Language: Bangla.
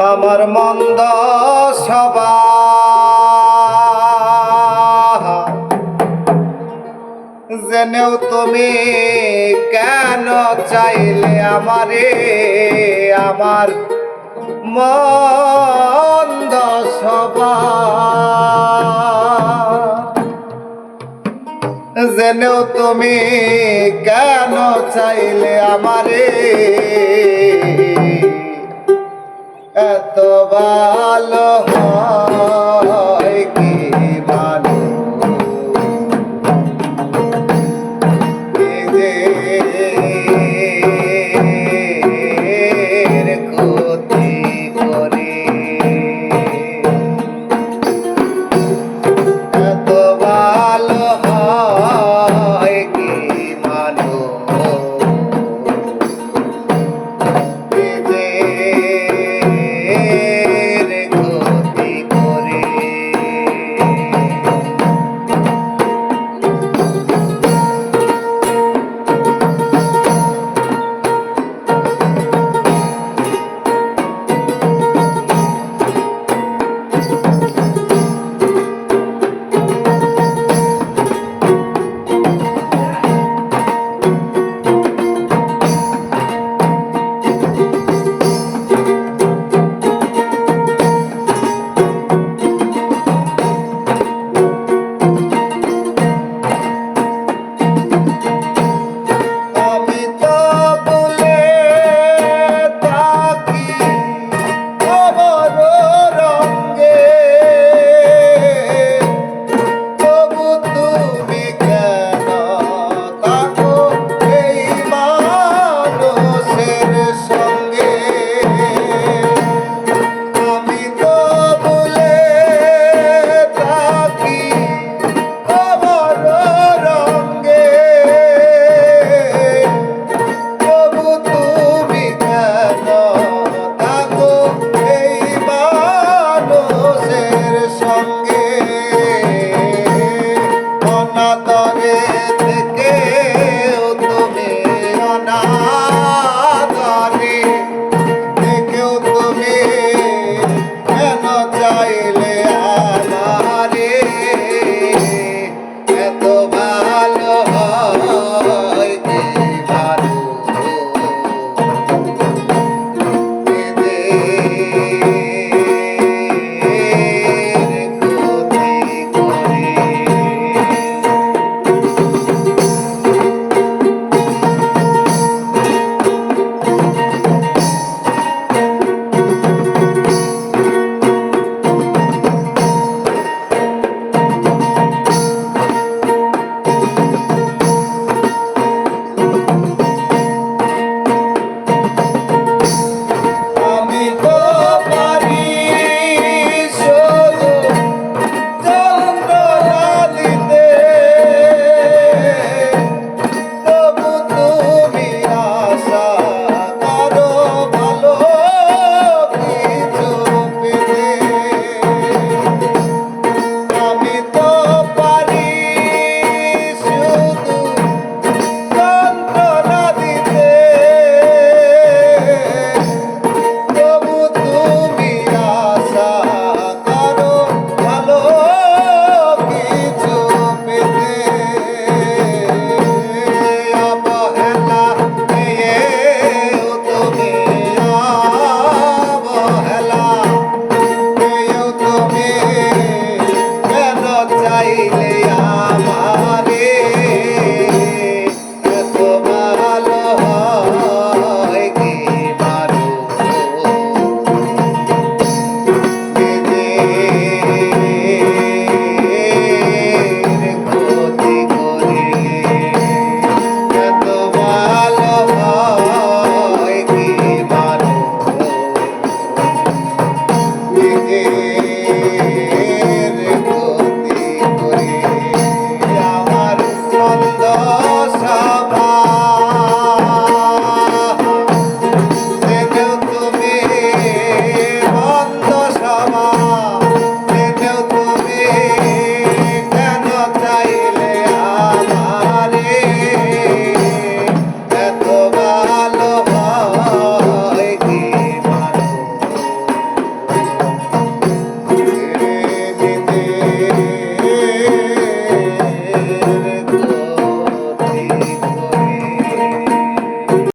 আমার মন্দ সবা জেনেও তুমি কেন চাইলে আমারে? আমার মন্দ সবা জেনেও তুমি কেন চাইলে আমারে? Ah.